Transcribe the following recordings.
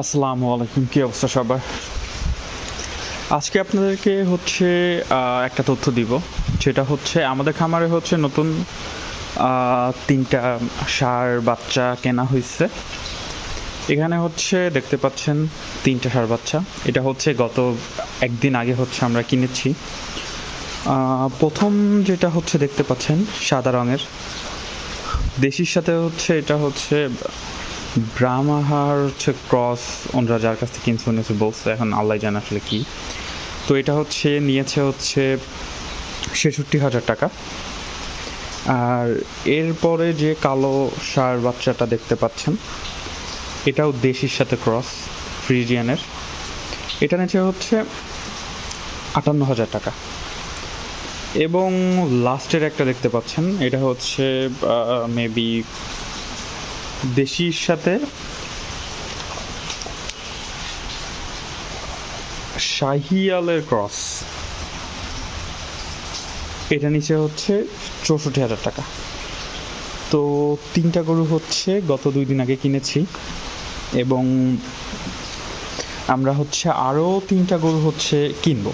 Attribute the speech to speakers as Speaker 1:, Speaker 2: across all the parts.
Speaker 1: আসসালামু আলাইকুম, কি অবস্থা সবার? আজকে আপনাদেরকে হচ্ছে একটা তথ্য দিব। সেটা হচ্ছে, আমাদের খামারে হচ্ছে নতুন তিনটা সার বাচ্চা কেনা হয়েছে এখানে হচ্ছে দেখতে পাচ্ছেন তিনটা সার বাচ্চা। এটা হচ্ছে গত একদিন আগে হচ্ছে আমরা কিনেছি। প্রথম যেটা হচ্ছে দেখতে পাচ্ছেন সাদা রঙের। দেশির সাথে হচ্ছে এটা হচ্ছে ব্রাহ্মাহার হচ্ছে ক্রস ওনরা যার কাছ থেকে উনি বলছে, এখন আল্লাহ জানে আসলে কি। তো এটা হচ্ছে, নিয়েছে হচ্ছে ছেষট্টি হাজার টাকা। আর এরপরে যে কালো সার বাচ্চাটা দেখতে পাচ্ছেন, এটাও দেশির সাথে ক্রস, ফ্রিজিয়ানের। এটা নিচে হচ্ছে আটান্ন হাজার টাকা। এবং লাস্টের একটা দেখতে পাচ্ছেন, এটা হচ্ছে মেবি দেশির সাথে শাহিয়ালের ক্রস। এটা নিচে হচ্ছে চৌষট্টি হাজার টাকা। তো তিনটা গরু হচ্ছে গত দুই দিন আগে কিনেছি এবং আমরা হচ্ছে আরও তিনটা গরু হচ্ছে কিনবো।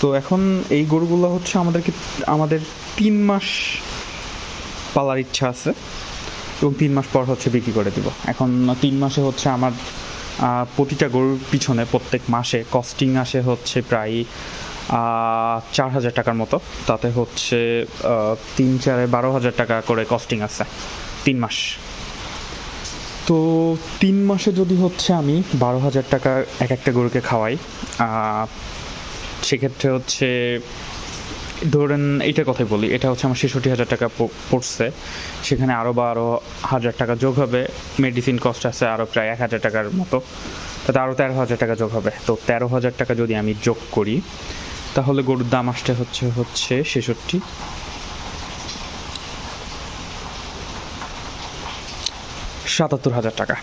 Speaker 1: তো এখন এই গরুগুলো হচ্ছে আমাদেরকে, আমাদের তিন মাস পালার ইচ্ছা আছে। এবং তিন মাস পর হচ্ছে বিক্রি করে দিব। এখন তিন মাসে হচ্ছে আমার প্রতিটা গরুর পিছনে প্রত্যেক মাসে কস্টিং আসে হচ্ছে প্রায় চার হাজার টাকার মতো। তাতে হচ্ছে তিন চারে বারো হাজার টাকা করে কস্টিং আছে তিন মাস। তো তিন মাসে যদি হচ্ছে আমি বারো হাজার টাকা এক একটা গরুকে খাওয়াই সেক্ষেত্রে হচ্ছে ধরেন এইটা কথাই বলি, এটা হচ্ছে আমার ছেষট্টি হাজার টাকা পড়ছে। সেখানে আরও বারো হাজার টাকা যোগ হবে মেডিসিন কস্ট আছে আরও প্রায় এক হাজার টাকার মতো। তাতে আরও তেরো হাজার টাকা যোগ হবে। তো তেরো হাজার টাকা যদি আমি যোগ করি, তাহলে গরুর দাম আসতে হচ্ছে হচ্ছে ছেষট্টি। সাতাত্তর হাজার টাকা।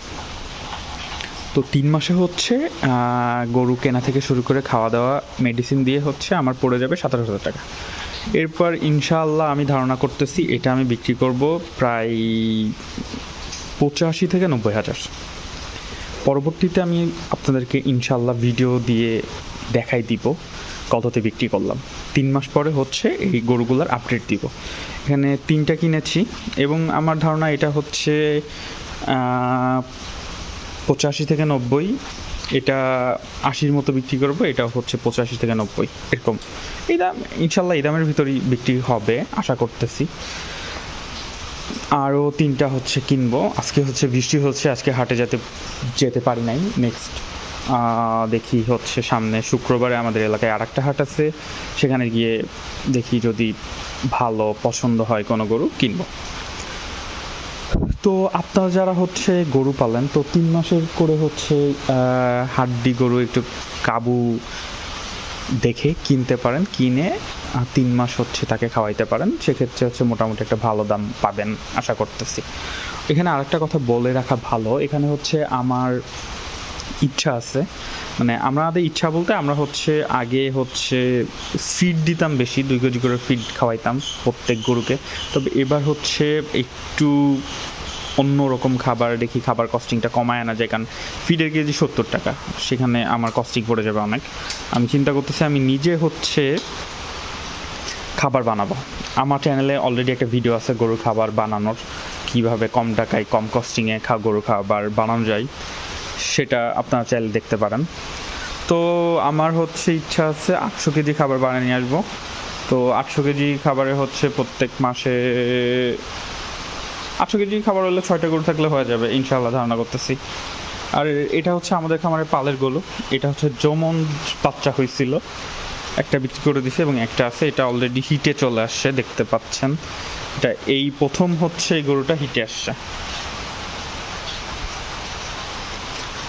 Speaker 1: তো তিন মাসে হচ্ছে গরু কেনা থেকে শুরু করে খাওয়া দাওয়া মেডিসিন দিয়ে হচ্ছে আমার পড়ে যাবে সাতাশ হাজার টাকা। এরপর ইনশাআল্লাহ আমি ধারণা করতেছি এটা আমি বিক্রি করব প্রায় পঁচাশি থেকে নব্বই হাজার। পরবর্তীতে আমি আপনাদেরকে ইনশাআল্লাহ ভিডিও দিয়ে দেখাই দিব কততে বিক্রি করলাম। তিন মাস পরে হচ্ছে এই গরুগুলার আপডেট দিব। এখানে তিনটা কিনেছি এবং আমার ধারণা এটা হচ্ছে পঁচাশি থেকে নব্বই। এটা আশির মতো বিক্রি করব এটা হচ্ছে পঁচাশি থেকে নব্বই, এরকম। এই দাম, ইনশাল্লাহ এই দামের ভিতরেই বিক্রি হবে, আশা করতেছি। আরও তিনটা হচ্ছে কিনবো, আজকে হচ্ছে বৃষ্টি হচ্ছে, আজকে হাটে যেতে যেতে পারি নাই নেক্সট দেখি হচ্ছে সামনে শুক্রবারে আমাদের এলাকায় আর একটা হাট আছে, সেখানে গিয়ে দেখি যদি ভালো, পছন্দ হয় কোনো গরু, কিনবো। তো আপনারা যারা হচ্ছে গরু পালেন, তো তিন মাসের করে হচ্ছে হাড্ডি গরু একটু কাবু দেখে কিনতে পারেন, কিনে তিন মাস হচ্ছে তাকে খাওয়াইতে পারেন। সেক্ষেত্রে হচ্ছে মোটামুটি একটা ভালো দাম পাবেন, আশা করতেছি। এখানে আরেকটা কথা বলে রাখা ভালো, এখানে হচ্ছে আমার ইচ্ছা আছে মানে আমাদের ইচ্ছা বলতে আমরা হচ্ছে আগে হচ্ছে ফিড দিতাম বেশি, দুই কেজি করে ফিড খাওয়াইতাম প্রত্যেক গরুকে। তবে এবার হচ্ছে একটু অন্য রকম খাবার, দেখি খাবার কস্টিংটা কমায় আনা যায়, কারণ ফিডের কেজি সত্তর টাকা। সেখানে আমার কস্টিং পড়ে যাবে অনেক। আমি চিন্তা করতেছি, আমি নিজে হচ্ছে খাবার বানাবো। আমার চ্যানেলে অলরেডি একটা ভিডিও আছে, গরুর খাবার বানানোর, কীভাবে কম টাকায়, কম কস্টিংয়ে খা গরুর খাবার বানানো যায়। সেটা আপনারা চাইলে দেখতে পারেন। তো আমার হচ্ছে ইচ্ছা আছে, আটশো কেজি খাবার বানিয়ে নিয়ে আসব। তো আটশো কেজি খাবারে হচ্ছে প্রত্যেক মাসে আটশো কেজি খাবার হলে ছয়টা গরু থাকলে হয়ে যাবে ইনশাল্লাহ ধারণা করতেছি। আর এটা হচ্ছে আমাদের খামারে পালের গরু, এটা হচ্ছে যেমন বাচ্চা হয়েছিল একটা বিক্রি করে দিছে এবং একটা আছে, এটা অলরেডি হিটে চলে আসছে, দেখতে পাচ্ছেন। এটা এই প্রথম হচ্ছে এই গরুটা হিটে আসছে।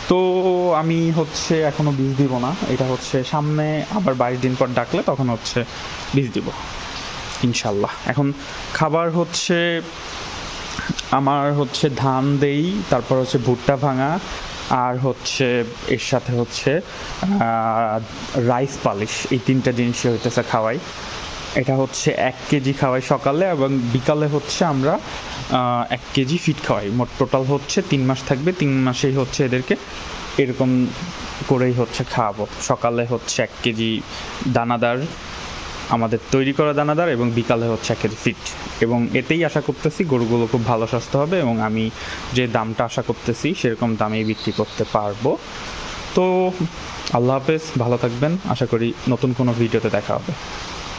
Speaker 1: তো আমি হচ্ছে এখনও বীজ দিব না, এটা হচ্ছে সামনে আবার বাইশ দিন পর ডাকলে তখন হচ্ছে বীজ দিব ইনশাল্লাহ এখন খাবার হচ্ছে আমার হচ্ছে ধান দেই, তারপর হচ্ছে ভুট্টা ভাঙা, আর হচ্ছে, এর সাথে হচ্ছে রাইস পালিশ এই তিনটা জিনিসই হইতেছে খাওয়াই। এটা হচ্ছে এক কেজি খাওয়াই সকালে এবং বিকালে হচ্ছে আমরা এক কেজি ফিট খাওয়াই। মোট টোটাল হচ্ছে তিন মাস থাকবে, তিন মাসেই হচ্ছে এদেরকে এরকম করেই হচ্ছে খাওয়াবো। সকালে হচ্ছে এক কেজি দানাদার আমাদের তৈরি করা দানাদার এবং বিকালে হচ্ছে একের ফিট এবং এতেই আশা করতেছি গরুগুলো খুব ভালো স্বাস্থ্য হবে এবং আমি যে দামটা আশা করতেছি সেরকম দামেই বিক্রি করতে পারব। তো আল্লাহ হাফেজ, ভালো থাকবেন। আশা করি নতুন কোনো ভিডিওতে দেখা হবে।